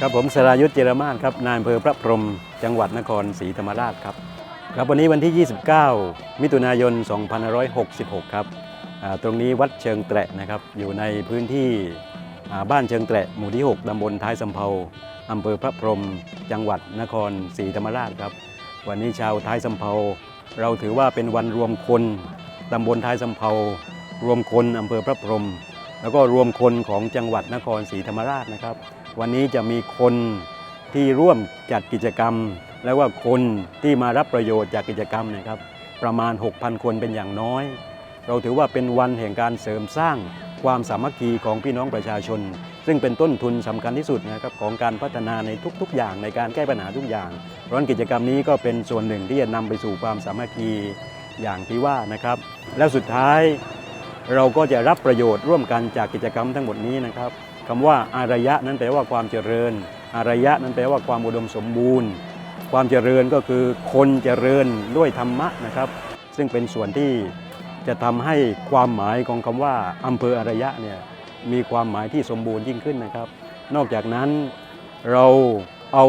ครับผมสรายุทธเจรมานครับนายอำเภอพระพรหมจังหวัดนครศรีธรรมราชครับครับวันนี้วันที่ 29 มิถุนายน 2566 ครับตรงนี้วัดเชิงแตะนะครับอยู่ในพื้นที่บ้านเชิงแตะหมู่ที่ 6ตำบลท้ายสำเภาอำเภอพระพรหมจังหวัดนครศรีธรรมราชครับ วันนี้ชาวท้ายสำเภาเราถือว่าเป็นวันรวมคนตำบลท้ายสำเภารวมคนอำเภอพระพรหมแล้วก็รวมคนของจังหวัดนครศรีธรรมราชนะครับ วันนี้จะมีคนที่ร่วมจัดกิจกรรม และว่าคนที่มารับประโยชน์จากกิจกรรมนะครับ ประมาณ 6,000 คนเป็นอย่างน้อย เราถือว่าเป็นวันแห่งการเสริมสร้างความสามัคคีของพี่น้องประชาชน ซึ่งเป็นต้นทุนสำคัญที่สุดนะครับของการพัฒนาในทุกๆ อย่างในการแก้ปัญหาทุกอย่างราะฉะนั้นกิจกรรมนี้ก็เป็นส่วนหนึ่งที่จะนำไปสู่ความสามัคคีอย่างที่ว่านะครับ แล้วสุดท้ายเราก็จะรับประโยชน์ร่วมกันจากกิจกรรมทั้งหมดนี้นะครับ คำว่าอารยะนั้นแปลว่าความเจริญ อารยะนั้นแปลว่าความอุดมสมบูรณ์ ความเจริญก็คือคนเจริญด้วยธรรมะนะครับ ซึ่งเป็นส่วนที่จะทำให้ความหมายของคำว่าอำเภออารยะเนี่ยมีความหมายที่สมบูรณ์ยิ่งขึ้นนะครับ นอกจากนั้นเราเอา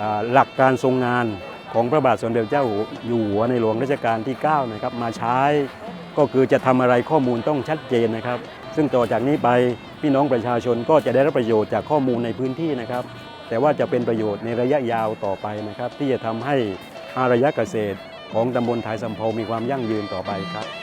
อ่าหลักการทรงงานของพระบาทสมเด็จเจ้าอยู่หัวในหลวงรัชกาลที่9นะครับมาใช้ก็คือจะทำอะไรข้อมูลต้องชัดเจนนะครับ ซึ่งต่อจากนี้ไป พี่น้องประชาชนก็จะได้รับประโยชน์จากข้อมูลในพื้นที่นะครับ แต่ว่าจะเป็นประโยชน์ในระยะยาวต่อไปนะครับ ที่จะทำให้อารยะเกษตรของตำบลทายสำเภามีความยั่งยืนต่อไปครับ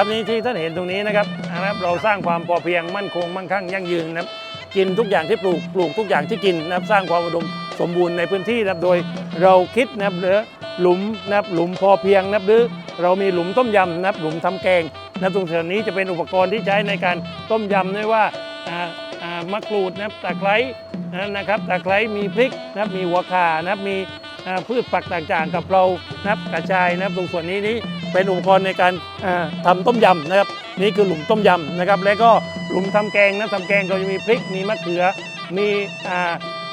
ครับนี่ที่ท่านเห็นตรงนี้นะครับนะครับ เราสร้างความพอเพียงมั่นคงมั่งคั่งยั่งยืนนะครับกินทุกอย่างที่ปลูกปลูกทุกอย่างที่กินนะครับสร้างความอุดมสมบูรณ์ในพื้นที่นะครับโดยเราคิดนะครับหรือหลุมนะครับหลุมพอเพียงนะครับหรือเรามีหลุมต้มยำนะครับหลุมทำแกงนะครับตรงส่วนนี้จะเป็นอุปกรณ์ที่ใช้ในการต้มยำไม่ว่าอ่าอ่ามะกรูดนะครับตะไคร้นะครับตะไคร้มีพริกนะครับมีหัวข่านะครับมีพืชผักต่างๆ กับเรานะครับกระชายนะครับตรงส่วนนี้นี่ เป็นอุปกรณ์ในการอ่าทำต้มยำนะครับ นี่คือหลุมต้มยำนะครับ แล้วก็หลุมทำแกงนะทำแกงเราจะมีพริกมีมะเขือ มีอ่า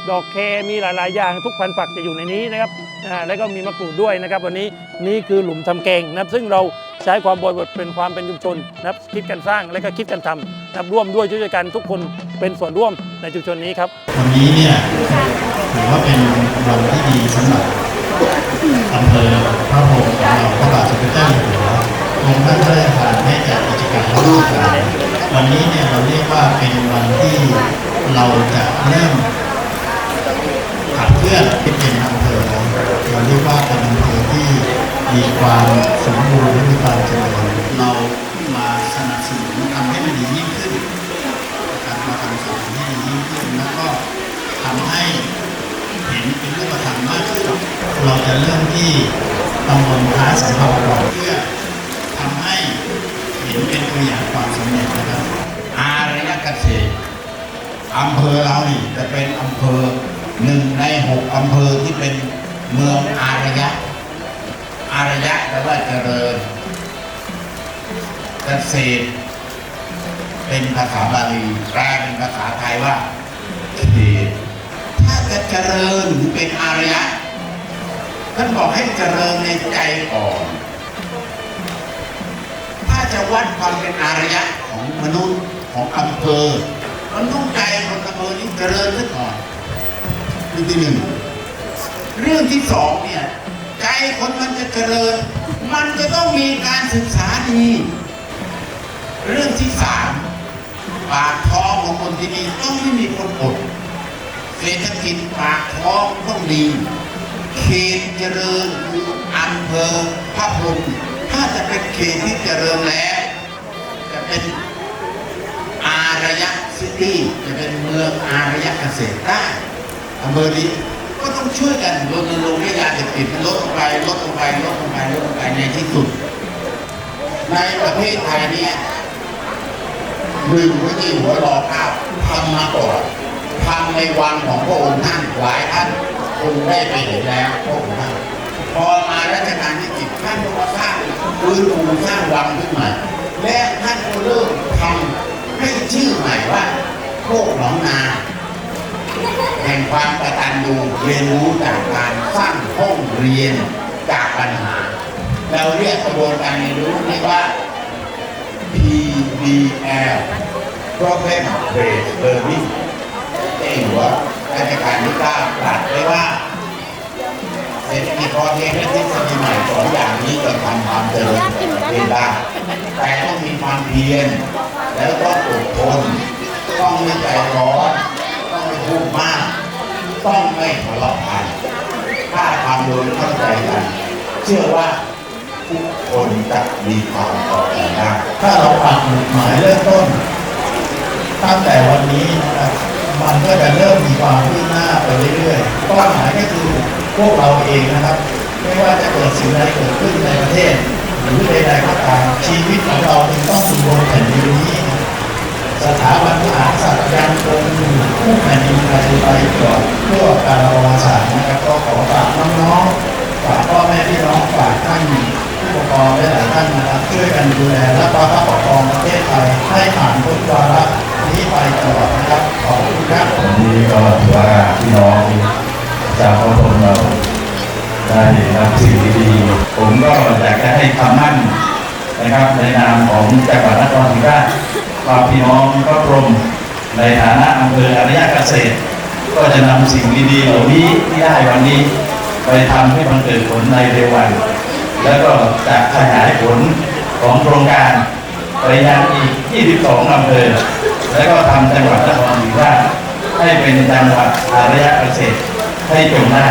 ดอกเคมีหลาย ๆ อย่างทุกพันธุ์ผักจะอยู่ในนี้นะครับอ่าแล้วก็มีมะกรูดด้วยนะครับ วันนี้นี่คือหลุมทำแกงนะครับ ซึ่งเราใช้ความบริบทเป็นความเป็นชุมชนนะครับคิดกันสร้างและก็คิดกันทำนะครับร่วมด้วยช่วยกันทุกคนเป็นส่วนร่วมในชุมชนนี้ครับวันนี้เนี่ยถือว่าเป็นวันที่ดีสำหรับ อำเภอพระพรหมของพระบาทสมเด็จเจ้าอยู่หัวองค์ท่านพระราชทานให้จัดกิจกรรมร่วมกันวันนี้เนี่ยเราเรียกว่าเป็นวันที่เราจะเริ่มขับเคลื่อนเป็นอำเภอเราเราเรียกว่าเป็นอำเภอที่มีความสมบูรณ์และมีความเจริญ เห็นเป็นรูปธรรมมากขึ้นเราจะเริ่มที่ตำบลท้าสำเภาก่อนเพื่อทำให้เห็นเป็นตัวอย่างความสำเร็จนะครับ อารยเกษตรอำเภอเรานี่จะเป็นอำเภอหนึ่งในหกอำเภอที่เป็นเมืองอารยะ อารยะแปลว่าเจริญเกษตรเป็นภาษาบาลีแปลเป็นภาษาไทยว่า จะเจริญหรือเป็นอารยะท่านบอกให้เจริญในใจก่อน ถ้าจะวัดความเป็นอารยะของมนุษย์ของอำเภอมันต้องใจคนอำเภอนี้เจริญซะก่อนเรื่องที่หนึ่งเรื่องที่สองเนี่ยใจคนมันจะเจริญ มันจะต้องมีการศึกษาดี เรื่องที่สามปากท้องของคนที่นี่ต้องไม่มีคนอด เศรษฐกิจปากท้องต้องดี เขตเจริญหรืออำเภอพระพรมถ้าจะเป็นเขตที่เจริญแล้ว จะเป็นอารยะซิตี้จะเป็นเมืองอารยะเกษตรได้อำเภอนี้ก็ต้องช่วยกันรณรงค์ให้ยาเสพติดมันลดลงไปลดลงไปลดลงไปลดลงไปในที่สุด ในประเทศไทยเนี่ยหนึ่งพระเจ้าอยู่หัวรอเก้าทำมาก่อน ในวังของพระองค์ท่านหลายท่านคงได้ไปเห็นแล้วพระองค์ท่านพอมารัชกาลที่สิบท่านก็มาสร้างฟื้นฟูสร้างวังขึ้นมาและท่านก็เริ่มทำให้ชื่อใหม่ว่าโคกหนองนาแห่งความกตัญญูเรียนรู้จากการสร้างห้องเรียนจากปัญหา เราเรียกกระบวนการเรียนรู้นี้ว่า PBL Problem Based Learning เองหัวราชการที่เก้าตรัสไว้ว่าเศรษฐกิจพอเพียงและทฤษฎีใหม่สองอย่างนี้จะทำความเจริญในประเทศได้แต่ต้องมีความเพียรแล้วต้อดทนต้องไม่ใจร้อนต้องไม่พูดมาก ต้องไม่ทะเลาะกันถ้าทำโดยเข้าใจกันเชื่อว่าทุกคนจะมีความต่อกันได้ถ้าเราปักหมุดหมายเริ่มต้นตั้งแต่วันนี้นะครับ มันก็จะเริ่มมีความคืบหน้าไปเรื่อยๆเป้าหมายก็คือพวกเราเองนะครับ ไม่ว่าจะเกิดสิ่งใดเกิดขึ้นในประเทศ หรือใดๆก็ตามชีวิตของเราจึงต้องอยู่บนแผ่นดินนี้ สถาบันมหากษัตร์ยังคงอยู่คู่แผ่นดินไทยไปก่อนทั่วกาลประวัติศาสตร์นะครับก็ขอฝากน้องๆฝากพ่อแม่พี่น้องฝากท่านผู้ปกครองและหลายท่านนะครับช่วยกันดูแลและประคับประคองประเทศไทยให้ผ่านพ้นวาระ ไปตลอดนะครับขอบคุณครับวันนี้ก็ถือว่าพี่น้องชาวพระพรมเราได้รับสิ่งดีๆผมก็อยากจะให้คำมั่นนะครับในนามของจังหวัดนครศรีธรรมราชว่าพี่น้องพระพรมในฐานะอำเภออารยเกษตร ก็จะนำสิ่งดีๆเหล่านี้ที่ได้วันนี้ ไปทำให้มันเกิดผลในเร็ววัน แล้วก็จะขยายผลของโครงการไปยังอีก 22อำเภอ แล้วก็ทำจังหวัดนครศรีธรรมราชให้เป็นจังหวัดอารยเกษตรให้จงได้